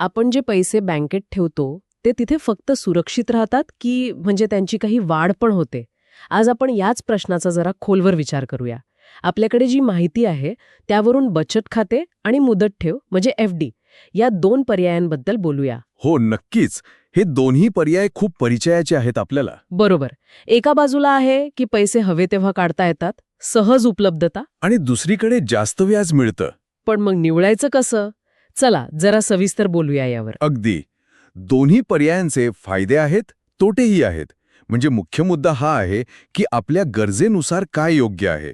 आपण जे पैसे बँकेत ठेवतो ते तिथे फक्त सुरक्षित राहतात की म्हणजे त्यांची काही वाढ पण होते? आज आपण याच प्रश्नाचा जरा खोलवर विचार करूया. आपल्याकडे जी माहिती आहे त्यावरून बचत खाते आणि मुदत ठेव म्हणजे एफ डी या दोन पर्यायांबद्दल बोलूया. हो नक्कीच. हे दोन्ही पर्याय खूप परिचयाचे आहेत आपल्याला. बरोबर. एका बाजूला आहे की पैसे हवे तेव्हा काढता येतात? सहज उपलब्धता? आणि दुसरीकडे जास्त व्याज मिळतं. पण मग निवडायचं कसं? चला जरा सविस्तर बोलूया यावर. अगदी. दोन्ही पर्यायांचे फायदे आहेत तोटेही आहेत. म्हणजे मुख्य मुद्दा हा आहे की आपल्या गरजेनुसार काय योग्य आहे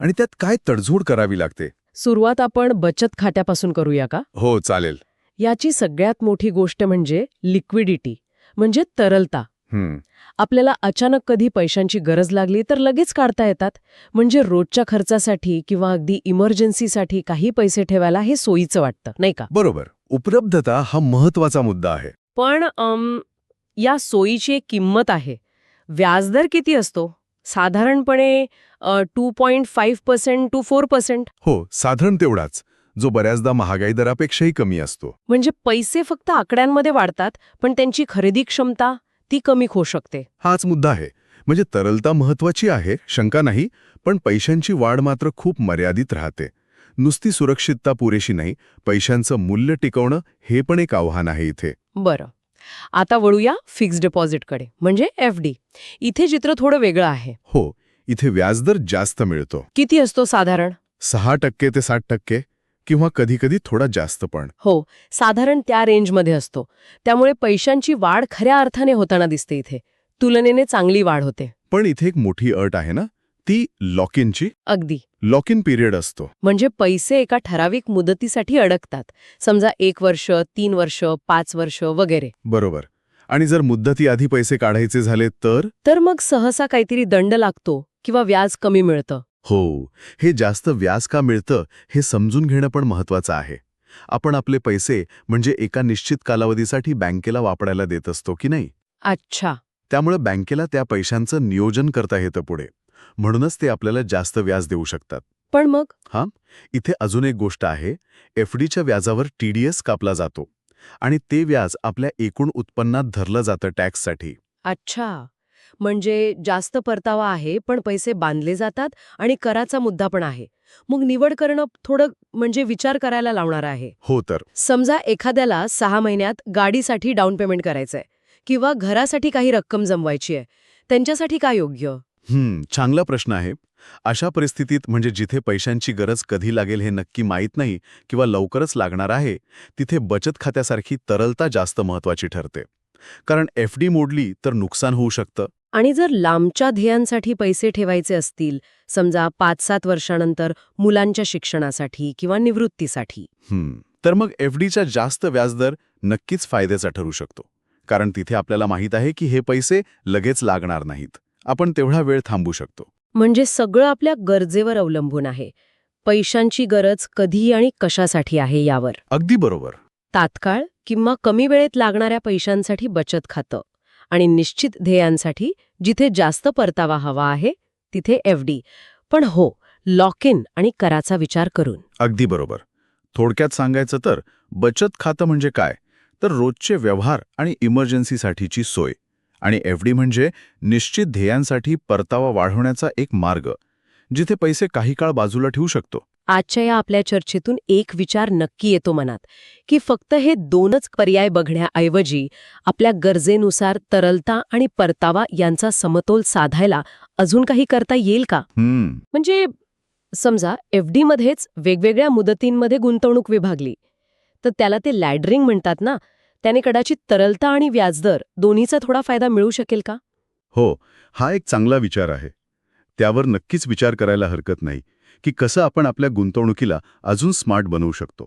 आणि त्यात काय तडजोड करावी लागते. सुरुवात आपण बचत खात्यापासून करूया का? हो चालेल. याची सगळ्यात मोठी गोष्ट म्हणजे लिक्विडिटी म्हणजे तरलता. आपल्याला अचानक कधी पैशांची गरज लागली तर लगेच काढता येतात. म्हणजे रोजच्या खर्चासाठी किंवा अगदी इमर्जन्सीसाठी काही पैसे ठेवायला हे सोयीचं वाटतं नाही का? बरोबर. उपलब्धता हा महत्त्वाचा मुद्दा आहे. पण अम, या सोयीची एक किंमत आहे. व्याजदर किती असतो? साधारणपणे two point five percent two four percent हो साधारण तेवढाच. जो बऱ्याचदा महागाई दरापेक्षाही कमी असतो. म्हणजे पैसे फक्त आकड्यांमध्ये वाढतात पण त्यांची खरेदी क्षमता? ती कमी होऊ शकते. हाच मुद्दा आहे. म्हणजे तरलता महत्वाची आहे शंका नाही पण पैशांची वाढ मात्र खूप मर्यादित राहते. नुसती सुरक्षितता पुरेशी नाही पैशांचं मूल्य टिकवणं हे पण एक आव्हान आहे इथे. बरं. आता वळूया फिक्स्ड डिपॉझिटकडे म्हणजे एफ डी. इथे चित्र थोडं वेगळं आहे. हो इथे व्याजदर जास्त मिळतो. किती असतो साधारण? सहा टक्के ते साठ टक्के. किंवा कधीकधी थोडा जास्त पण. हो साधारण त्या रेंजमध्ये असतो. त्यामुळे पैशांची वाढ खऱ्या अर्थाने होताना दिसते इथे. तुलनेने चांगली वाढ होते. पण इथे एक मोठी अट आहे ना? ती लॉक इनची अगदी. लॉक इन पिरियड असतो. म्हणजे पैसे एका ठराविक मुदतीसाठी अडकतात. समजा एक वर्ष तीन वर्ष पाच वर्ष वगैरे. बरोबर. आणि जर मुद्दती पैसे काढायचे झाले तर? तर मग सहसा काहीतरी दंड लागतो किंवा व्याज कमी मिळतं. हो हे जास्त व्याज का मिळतं हे समजून घेणं पण महत्वाचं आहे. आपण आपले पैसे म्हणजे एका निश्चित कालावधीसाठी बँकेला वापरायला देत असतो की नाही? अच्छा. त्यामुळे बँकेला त्या पैशांचं नियोजन करता येतं पुढे. म्हणूनच ते आपल्याला जास्त व्याज देऊ शकतात. पण मग? इथे अजून एक गोष्ट आहे एफ डीच्या व्याजावर टीडीएस कापला जातो आणि ते व्याज आपल्या एकूण उत्पन्नात धरलं जातं टॅक्ससाठी. अच्छा. म्हणजे जास्त परतावा आहे पण पैसे बांधले जातात आणि कराचा मुद्दा पण आहे. मग निवड करणं थोडं म्हणजे विचार करायला लावणार आहे. हो तर. समजा एखाद्याला सहा महिन्यात गाडीसाठी डाऊन पेमेंट करायचंय किंवा घरासाठी काही रक्कम जमवायची आहे त्यांच्यासाठी काय योग्य? हम्म चांगला प्रश्न आहे. अशा परिस्थितीत म्हणजे जिथे पैशांची गरज कधी लागेल हे नक्की माहीत नाही किंवा लवकरच लागणार आहे तिथे बचत खात्यासारखी तरलता जास्त महत्वाची ठरते. कारण एफ डी मोडली तर नुकसान होऊ शकतं. आणि जर लांबच्या ध्येयांसाठी पैसे ठेवायचे असतील समजा पाच सात वर्षानंतर मुलांच्या शिक्षणासाठी किंवा निवृत्तीसाठी. तर मग एफ डीचा जास्त व्याजदर नक्कीच फायद्याचा ठरू शकतो. कारण तिथे आपल्याला माहीत आहे की हे पैसे लगेच लागणार नाहीत. आपण तेवढा वेळ थांबू शकतो. म्हणजे सगळं आपल्या गरजेवर अवलंबून आहे. पैशांची गरज कधी आणि कशासाठी आहे यावर. अगदी बरोबर. तात्काळ किंवा कमी वेळेत लागणाऱ्या पैशांसाठी बचत खातं. आणि निश्चित ध्येयांसाठी जिथे जास्त परतावा हवा आहे तिथे एफ डी. पण हो लॉक इन आणि कराचा विचार करून. अगदी बरोबर. थोडक्यात सांगायचं तर बचत खातं म्हणजे काय? तर रोजचे व्यवहार आणि इमर्जन्सीसाठीची सोय. आणि एफ डी म्हणजे निश्चित ध्येयांसाठी परतावा वाढवण्याचा एक मार्ग जिथे पैसे काही काळ बाजूला ठेवू शकतो. आजच्या या आपल्या चर्चेतून एक विचार नक्की येतो मनात की फक्त हे दोनच पर्याय बघण्याऐवजी आपल्या गरजेनुसार तरलता आणि परतावा यांचा समतोल साधायला अजून काही करता येईल का? म्हणजे समजा एफ मध्येच वेगवेगळ्या मुदतींमध्ये गुंतवणूक विभागली तर त्याला ते लॅडरिंग म्हणतात ना त्याने कदाचित तरलता आणि व्याजदर दोन्हीचा थोडा फायदा मिळू शकेल का? हो हा एक चांगला विचार आहे. त्यावर नक्कीच विचार करायला हरकत नाही. की कसं आपण आपल्या गुंतवणुकीला अजून स्मार्ट बनवू शकतो.